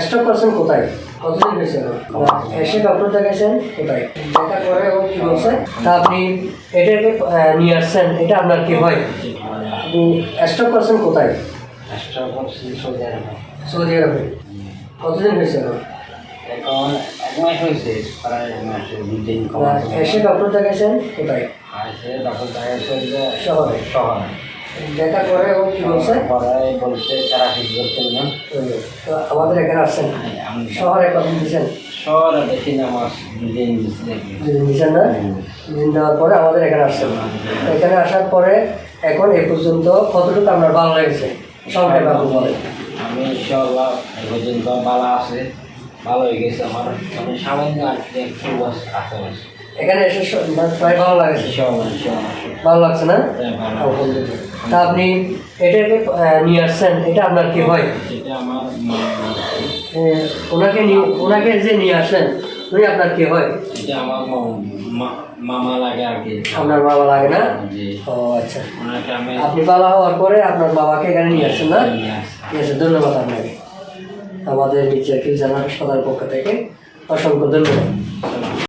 Stock করছেন কোথায়? কতদিন হয়েছে? এসে ডক্টর দেখাইছেন কোথায়? দেখা করে ও কি বলছে? তা আপনি এটাকে আহ, নিয়ে আসছেন এটা আপনার কি হয়? আপনি স্টক করছেন কোথায়? চেষ্টা করছি সৌদি আরবে। সৌদি আরবে। কতদিন হয়েছে এখন এক মাস হয়েছে প্রায় এক মাস দুই দিন এসে ডক্টর দেখাইছেন কোথায়? শহরে। শহরে। দেখা করে ও কি বলছে? বলছে থেরাপি করছেন না। তো আমাদের এখানে আসছেন? শহরে কতদিন দিচ্ছেন শহরে দেখি না আমার দুই দিন দিচ্ছেন না? দিন দেওয়ার পরে আমাদের এখানে আসছেন। এখানে আসার পরে এখন এ পর্যন্ত কতটুকু আপনার ভালো লেগেছে? সবাই বাবু বলে আমি ইনশাল্লাহ এই পর্যন্ত ভালো আছে। ভালো হয়ে গেছে আমার। আমি সামান্য আর কি একটু আছে এখানে এসে স- মানে প্রায় ভালো লাগেছে ইনশাল্লাহ ভালো লাগছে না? হ্যাঁ। তা আপনি এটাকে নিয়ে আসছেন এটা আপনার কি হয়? ওনাকে নিয়ে ওনাকে যে নিয়ে আসেন উনি আপনার কি হয়? মামা লাগে আর কি। আপনার বাবা লাগে না? ও আচ্ছা। আপনি ভালো হওয়ার পরে আপনার বাবাকে এখানে নিয়ে আসছেন না? ঠিক আছে ধন্যবাদ আপনাকে। আমাদের নিচে ফিউচার হাসপাতাল পক্ষ থেকে অসংখ্য ধন্যবাদ।